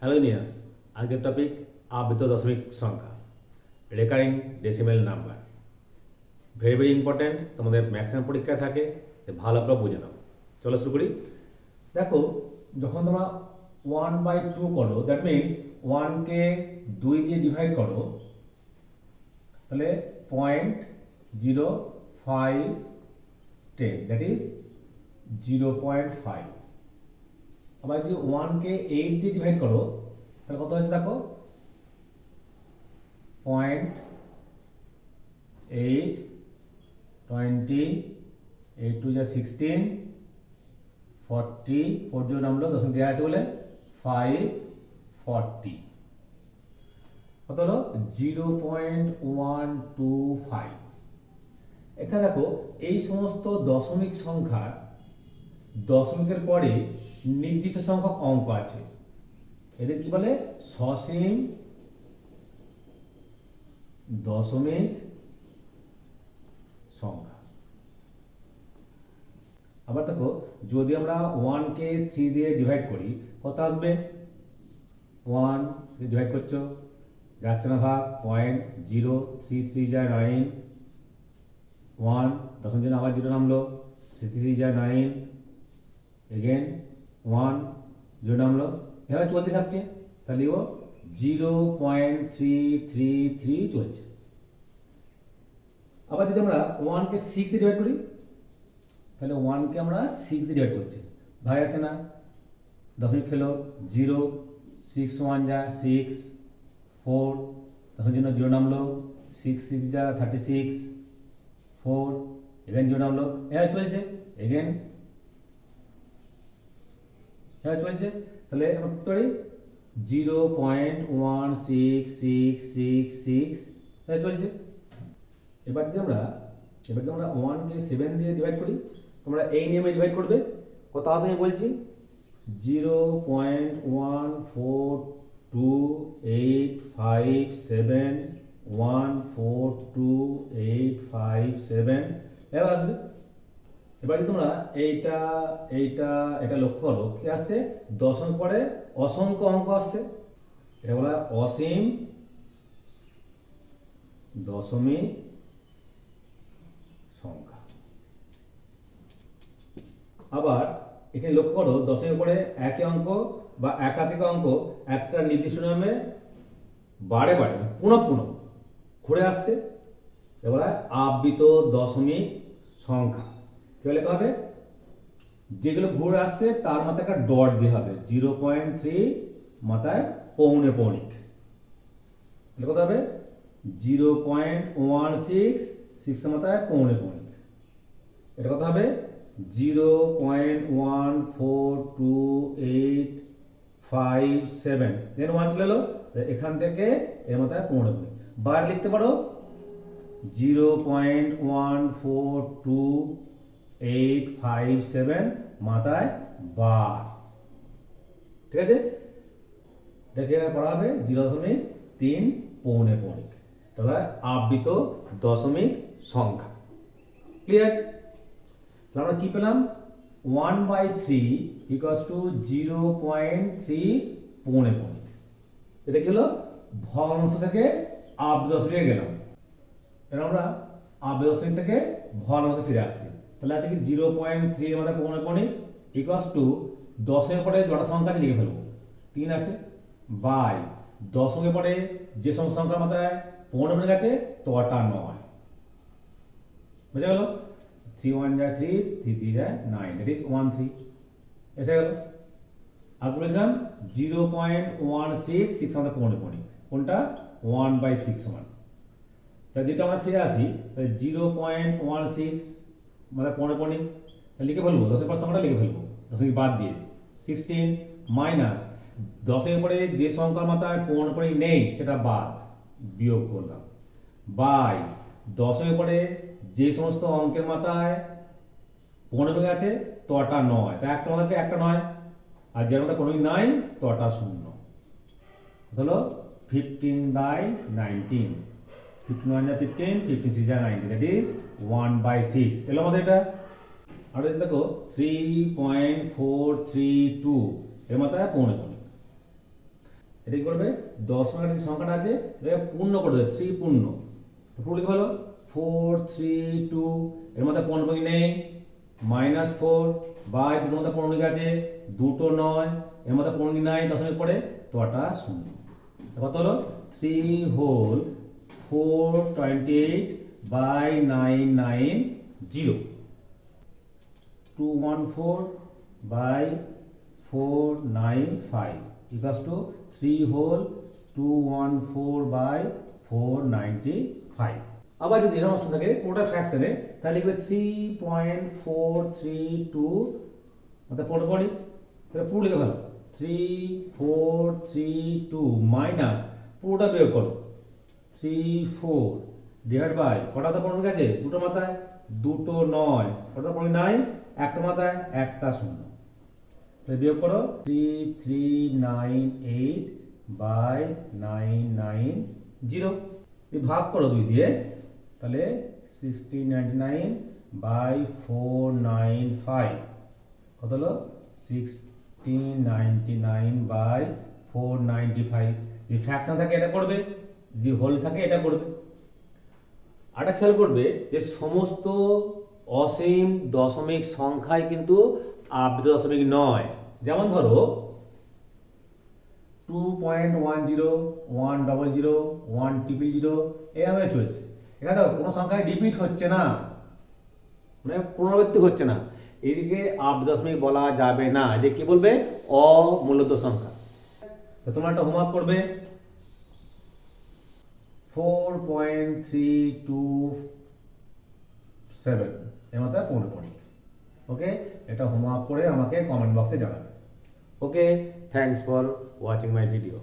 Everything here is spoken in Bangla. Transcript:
হ্যালো নিয়াস আজকের টপিক আবৃত দশমিক সংখ্যা recurring decimal number very very important তোমাদের ম্যাক্সিমাম পরীক্ষায় থাকে ভালো করে বুঝে নাও চলো শুরু করি দেখো যখন তোমরা ওয়ান বাই টু করো দ্যাট মিনস ওয়ানকে দুই দিয়ে ডিভাইড করো তাহলে point zero five ten that is zero point five আবার যদি ওয়ানকে এইট দিয়ে ডিভাইড করো, তাহলে কত হচ্ছে দেখো? Point eight twenty eight two যা সিক্সটিন ফর্টি ফোর জিরো নামলো দশমিক দেওয়া আছে বলে ফাইভ ফর্টি কত হলো? Zero point one two five এখানে দেখো, এই সমস্ত দশমিক সংখ্যা দশমিকের পরে নির্দিষ্ট সংখ্যক অঙ্ক আছে। এদের কি বলে? সসীম, দশমিক সংখ্যা। আবার দেখো, যদি আমরা ওয়ানকে থ্রি দিয়ে ডিভাইড করি, কত আসবে? ওয়ান ডিভাইড করছ। যাচ্ছে না ভাগ পয়েন্ট জিরো থ্রি থ্রি যায় নাইন ওয়ান তখন যেন আবার জিরো নামলো থ্রি থ্রি যায় নাইন এগেন ওয়ান জিরো নামলো এভাবে চলতে থাকছে। তাহলে ও zero point three three three চলছে আবার যদি আমরা ওয়ানকে সিক্স ডিভাইড করি, তাহলে ওয়ানকে আমরা সিক্স ডিভাইড করছি। ভাগ যাচ্ছে না। দশমিক খেলো। জিরো সিক্স ওয়ান যা সিক্স ফোর তখন জন্য জিরো নামলো সিক্স সিক্স যা thirty six four again zero নামলো এভাবে চলছে। এগেন হ্যাঁ চলছে। তাহলে করি zero point one six six six six. হ্যাঁ চলছে। এবার যদি আমরা, এবার যদি আমরা ওয়ানকে সেভেন দিয়ে ডিভাইড করি, তোমরা এই নিয়মে ডিভাইড করবে। কত আসবে আমি বলছি? Zero point one four two eight five seven, one four two eight five seven. এবার আসবে। এবার তোমরা এইটা এইটা, এটা লক্ষ্য করো। কি আসছে? দশম পরে অসংখ্য অঙ্ক আসছে। এটা বলা অসীম দশমিক সংখ্যা। আবার এখানে লক্ষ্য করো দশমের পরে একই অঙ্ক বা একাধিক অঙ্ক একটা নির্দিষ্ট নিয়মে বারে বারে পুনঃ পুনঃ ঘুরে আসছে। এবার আবৃত দশমিক সংখ্যা। কি লেখা হবে? যেগুলো ঘুরে আসছে, তার মাথায় একটা ডট দিয়ে হবে। জিরো পয়েন্ট থ্রি মাথায় পৌনে পৌনিক। কত হবে? Zero point one six six মাথায় পৌনে পৌনিক। এটা কত হবে? Zero point one four two eight five seven then one চলে এলো। এখান থেকে এর মাথায় পৌনে পৌনিক। বার লিখতে পারো? Zero point one four two eight five seven মাথায় বার ঠিক আছে? এটাকে পড়া হবে জিরো দশমিক তিন পৌনে পৌনিক তাহলে আবৃত দশমিক সংখ্যা। ক্লিয়ার তাহলে আমরা কি পেলাম? One by three equals to zero point three পৌনে পৌনিক এটা কি হলো? ভগ্নাংশ থেকে দশমিকে গেলাম। এবার আমরা দশমিক থেকে ভগ্নাংশে ফিরে আসছি। তাহলে আজকে জিরো পয়েন্ট থ্রি এর মধ্যে পৌনে পৌনে ইকুয়াস টু দশের পরে যটা সংখ্যা আছে লিখে ফেলব। তিন আছে? বাই। দশকের পরে যে সমস্ত সংখ্যার মাথায় পৌনে পৌনে গেছে তটা নয়। বুঝা গেল? থ্রি ওয়ান যায় থ্রি থ্রি থ্রি যায় nine that is one three এসে গেল? আর বলেছিলাম zero point one six six আমাদের পনেরো পৌনে কোনটা? ওয়ান বাই সিক্স ওয়ান তাই যেটা আমরা ফিরে আসি তাই জিরো পয়েন্ট ওয়ান সিক্স মানে পনেরো পনেরো লিখে ফেলব, দশের পর সংখ্যাটা লিখে ফেলব দশমিক বাদ দিয়ে। সিক্সটিন মাইনাস দশের পরে যে সংখ্যার মাথায় পনেরো পনেরো নেই, সেটা বাদ, বিয়োগ করলাম। বাই, দশের পরে যে সমস্ত অঙ্কের মাথায় পনেরো আছে, তটা নয়। তা একটা মাথা আছে, একটা নয়। আর যার মাথায় কোনোই নাই, তটা শূন্য। হলো? Fifteen by nineteen fifteen one যা ফিফটিন ফিফটিন সিক্স যা ওয়ান বাই সিক্স এলো আমাদের এটা? আর দেখো three point four three two এর মাথায় পৌনে এটা কি করবে? দশমিকের যে সংখ্যাটা আছে, এটাকে পূর্ণ করে দেবে থ্রি পূর্ণ তো পুরো হলো ফোর থ্রি টু এর মধ্যে পনেরো নেই মাইনাস ফোর বাই দুটোর মধ্যে পনেরো কি আছে দুটো নয়, এর মধ্যে পনেরো নাই, দশমিক পড়ে, তো ওটা শূন্য। কত হলো three whole four twenty eight by nine nine zero two one four by four nine five equals to three whole two one four by four ninety five আবার যদি এরকম অপশন থাকে কোনোটা ফ্র্যাকশনে তাহলে লিখবে three point four three two অর্থাৎ পড়ে পড়ি তাহলে পুরো লিখে ভালো three four three two minus পুরোটা বিয়োগ করো। থ্রি ফোর ডিভাইড বাই কটাতে পনেরো গেছে? দুটো মাথায়? দুটো নয়। কটাতে পনেরো নাই? একটা মাথায়, একটা শূন্য। তাহলে বিয়োগ করো। Three three nine eight by nine nine zero ভাগ করো দুই দিয়ে। তাহলে sixteen ninety nine by four nine five কত হলো? Sixteen ninety nine by four ninety five যদি ফ্র্যাকশন থাকে, এটা করবে। যদি হোল থাকে, এটা করবে। আরেকটা খেয়াল করবে যে সমস্ত অসীম দশমিক সংখ্যায় কিন্তু আবৃত দশমিক নয়। যেমন ধরো two point one zero one double zero one triple zero এভাবে চলছে। এখানে কোনো সংখ্যায় রিপিট হচ্ছে না। মানে পুনরাবৃত্তি হচ্ছে না। এদিকে আট দশমিক বলা যাবে না। যে কি বলবে? অমূলত সংখ্যা। তোমরা একটা হোমওয়ার্ক করবে। Four point three two seven এর পনেরো পয়েন্ট ওকে এটা হোমওয়ার্ক করে আমাকে কমেন্ট বক্সে জানাবে। Okay thanks for watching my video